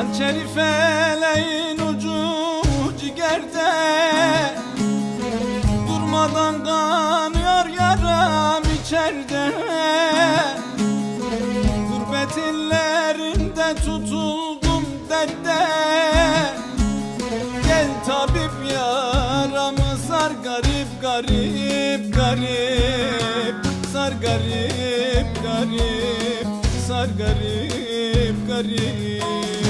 Gözleri feleğin ucu cigerde. Durmadan kanıyor yaram içeride. Gurbet illerinde tutuldum derde. Gel tabip yaramı sar garip garip garip. Sar garip garip Sar garip garip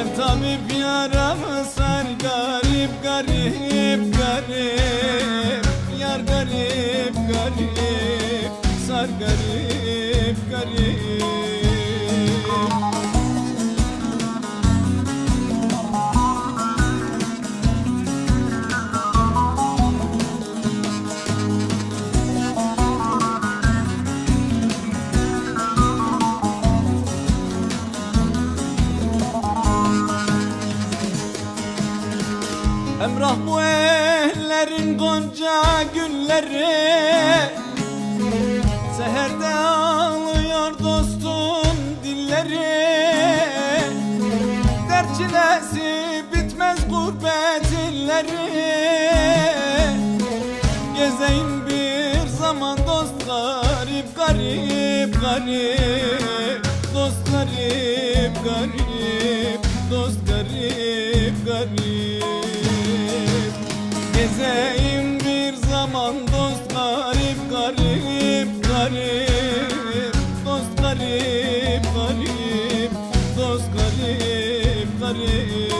Gel tabip yaramı sar garip garip garip. Yar garip garip Sar garip garip Emrah bu ellerin gonca gülleri Seherde ağlıyor dostun dilleri. Dert bitmez gurbet illeri. Gezeyim bir zaman dost garip garip garip. Dost garip garip Dost garip garip Gezeyim bir zaman dost garip garip garip. Dost garip garip. Dost garip garip.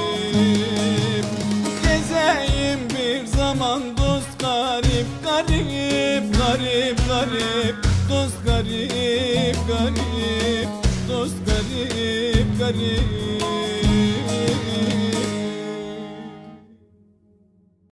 Gezeyim bir zaman dost garip garip garip garip. Dost garip garip. Dost garip garip